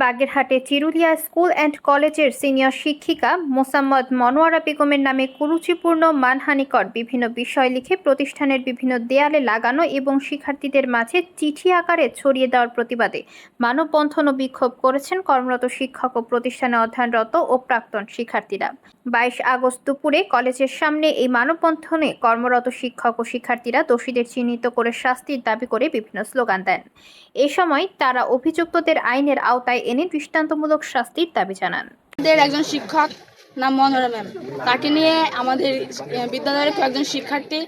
বাগেরহাটে Chirulia school and কলেজের senior শিক্ষিকা মোসাম্মদ মনোয়ারা বেগমের নামে কুরুচিপূর্ণ, মানহানিকর বিভিন্ন বিষয় লিখে প্রতিষ্ঠানের বিভিন্ন দেয়ালে লাগানো এবং শিক্ষার্থীদের মাঝে চিঠি আকারে ছড়িয়ে দেওয়ার প্রতিবাদে মানববন্ধন ও বিক্ষোভ করেছেন কর্মরত শিক্ষক ও প্রতিষ্ঠানে অধ্যয়নরত ও প্রাক্তন শিক্ষার্থীরা। বাইশ আগস্ট দুপুরে কলেজের সামনে এই মানববন্ধনে কর্মরত শিক্ষক ও শিক্ষার্থীরা দোষীদের চিহ্নিত করে শাস্তির দাবি করে বিভিন্ন স্লোগান দেন। এ সময় তারা অভিযুক্তদের আইনের আওতায় এনে দৃষ্টান্তমূলক শাস্তির দাবি জানান। একজন শিক্ষক নাম মনোরা ম্যাম। তাকে নিয়ে আমাদের বিদ্যালয়ের কয়েকজন শিক্ষার্থী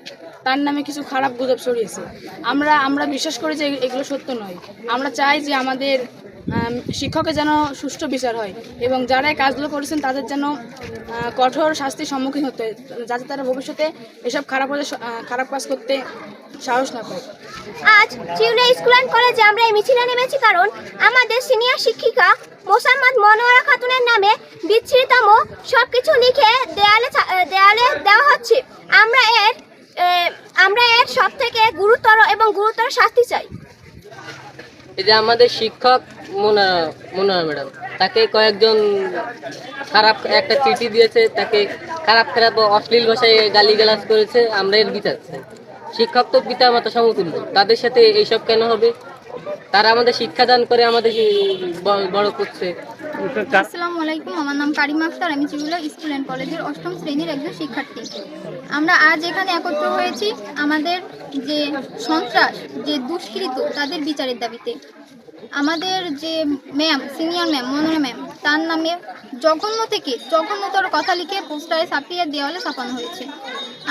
তার নামে কিছু খারাপ গুজব ছড়িয়েছে। আমরা আমরা বিশ্বাস করি যে এগুলো সত্য নয়। আমরা চাই যে আমাদের আম, শিক্ষকের যেন সুষ্ঠু বিচার হয় এবং যারা এই কাজগুলো করেছেন তাদের যেন কঠোর শাস্তির সম্মুখীন হতে হয় যাতে তারা ভবিষ্যতে এসব খারাপ কাজে খারাপ কাজ করতে সাহস না পায়। আজ চিউলিয়া স্কুল অ্যান্ড কলেজে আমরা এই মিছিলে নেমেছি কারণ আমাদের সিনিয়র শিক্ষিকা মোসাম্মদ মনোয়ারা খাতুনের নামে বিচ্ছিরিতম সব কিছু লিখে দেয়ালে দেয়ালে দেওয়া হচ্ছে। আমরা এর আমরা এর সব থেকে গুরুতর এবং গুরুতর শাস্তি চাই। এই যে আমাদের শিক্ষক মোনা মোনা ম্যাডাম। তাকে কয়েকজন খারাপ একটা চিঠি দিয়েছে, তাকে খারাপ খারাপ অশ্লীল ভাষায় গালিগালাজ করেছে, আমরা এর বিচার চাই। শিক্ষক তো পিতা মাতা সমতুল্য, তাদের সাথে এইসব কেন হবে? তারা আমাদের শিক্ষাদান করে আমাদের বড় করছে। আসসালামু আলাইকুম, আমার নাম কারিম আক্তার আমি চিগুলা স্কুল অ্যান্ড কলেজের অষ্টম শ্রেণির একজন শিক্ষার্থী। আমরা আজ এখানে একত্র হয়েছি আমাদের যে সন্ত্রাস, যে দুষ্কৃত, তাদের বিচারের দাবিতে। আমাদের যে ma'am senior ma'am Monora ma'am তার নামে জঘন্য থেকে জঘন্যতর কথা লিখে পোস্টারে ছাপিয়ে দেওয়ালে ছাপানো হয়েছে।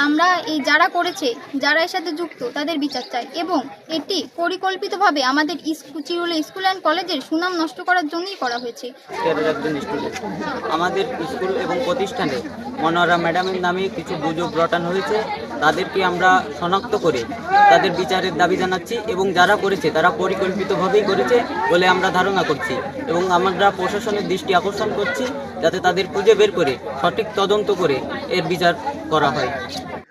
আমরা এই যারা করেছে, যারা এর সাথে যুক্ত, তাদের বিচার চাই এবং এটি পরিকল্পিতভাবে আমাদের চিরুলে স্কুল অ্যান্ড কলেজের সুনাম নষ্ট করার জন্যই করা হয়েছে। আমাদের স্কুল এবং প্রতিষ্ঠানে মনোয়ারা ম্যাডামের নামে কিছু গুজব রটানো হয়েছে। তাদেরকে আমরা শনাক্ত করে তাদের বিচারের দাবি জানাচ্ছি এবং যারা করেছে, তারা পরিকল্পিতভাবেই করেছে বলে আমরা ধারণা করছি এবং আমরা প্রশাসনের দৃষ্টি আকর্ষণ করছি যাতে তাদের খুঁজে বের করে, সঠিক তদন্ত করে এর বিচার করা হয়।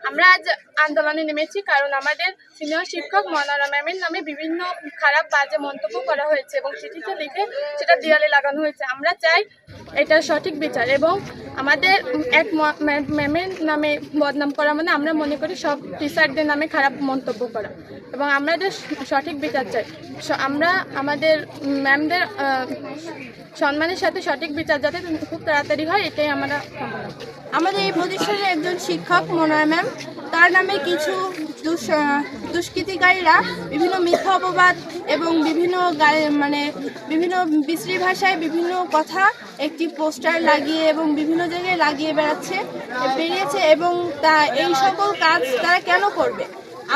আমরা আজ আন্দোলনে নেমেছি কারণ আমাদের সিনিয়র শিক্ষক মনারা ম্যামের নামে বিভিন্ন খারাপ বাজে মন্তব্য করা হয়েছে এবং চিঠিতে লিখে সেটা দেয়ালে লাগানো হয়েছে। আমরা চাই এটার সঠিক বিচার এবং আমাদের এক ম্যামের নামে বদনাম করা মানে আমরা মনে করি সব টিচারদের নামে খারাপ মন্তব্য করা। এবং আমাদের সঠিক বিচার চাই আমরা আমাদের ম্যামদের সম্মানের সাথে সঠিক বিচার যাতে খুব তাড়াতাড়ি হয়, এটাই আমরা আমাদের এই প্রতিষ্ঠানের একজন শিক্ষক মনোয় ম্যাম, তার নামে কিছু দুষ দুষ্কৃতিকারীরা বিভিন্ন মিথ্যা অপবাদ এবং বিভিন্ন মানে বিভিন্ন বিশ্রী ভাষায় বিভিন্ন কথা একটি পোস্টার লাগিয়ে এবং বিভিন্ন জায়গায় লাগিয়ে বেড়াচ্ছে, বেরিয়েছে এবং তা, এই সকল কাজ তারা কেন করবে?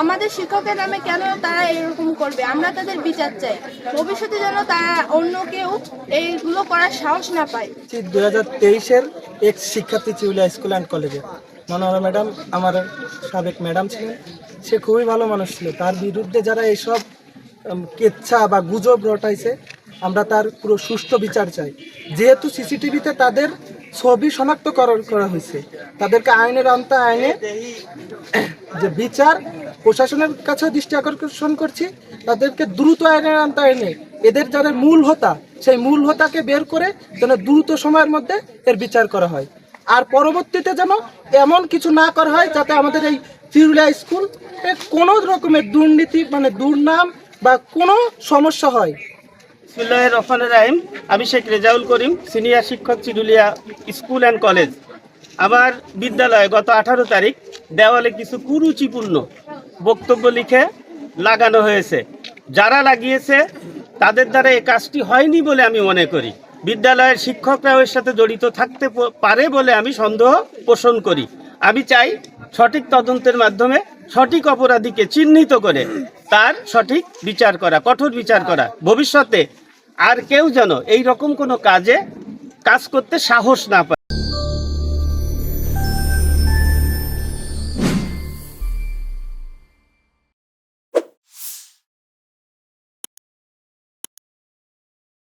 আমাদের শিক্ষকের নামে কেন তারা এরকম করবে? আমরা তাদের বিচার চাই। ভবিষ্যতে যেন তারা অন্য কেউ এইগুলো করার সাহস না পায়। দু হাজার তেইশের এক শিক্ষার্থী চিউলিয়া স্কুল অ্যান্ড কলেজে। মনোহরা ম্যাডাম, আমার সাবেক ম্যাডাম ছিলেন। সে খুবই ভালো মানুষ ছিল। তার বিরুদ্ধে যারা এইসব কেচ্ছা বা গুজব রটাইছে, আমরা তার পুরো সুষ্ঠু বিচার চাই। যেহেতু সিসিটিভিতে তাদের ছবি শনাক্তকরণ করা হয়েছে, তাদেরকে আইনের আওতায় আইনে যে বিচার প্রশাসনের কাছে দৃষ্টি আকর্ষণ করছি, তাদেরকে দ্রুত আইনের আওতায় আইনে এদের যাদের মূল হোতা, সেই মূল হোতাকে বের করে যেন দ্রুত সময়ের মধ্যে এর বিচার করা হয়। আর পরবর্তীতে যেন এমন কিছু না করা হয় যাতে আমাদের এই চিরুলিয়া স্কুল কোনো রকমের দুর্নীতি মানে দুর্নাম বা কোনো সমস্যা হয়? বিসমিল্লাহির রহমানির রাহিম। আমি শেখ রেজাউল করিম, সিনিয়র শিক্ষক চিরুলিয়া স্কুল অ্যান্ড কলেজ। আমার বিদ্যালয়ে গত আঠারো তারিখ দেওয়ালে কিছু কুরুচিপূর্ণ বক্তব্য লিখে লাগানো হয়েছে। যারা লাগিয়েছে, তাদের দ্বারা এই কাজটি হয়নি বলে আমি মনে করি। বিদ্যালয়ের শিক্ষকরাও এর সাথে জড়িত থাকতে পারে বলে আমি সন্দেহ পোষণ করি। আমি চাই সঠিক তদন্তের মাধ্যমে সঠিক অপরাধীকে চিহ্নিত করে তার সঠিক বিচার করা, কঠোর বিচার করা। ভবিষ্যতে আর কেউ যেন এই রকম কোনো কাজে কাজ করতে সাহস না পায়।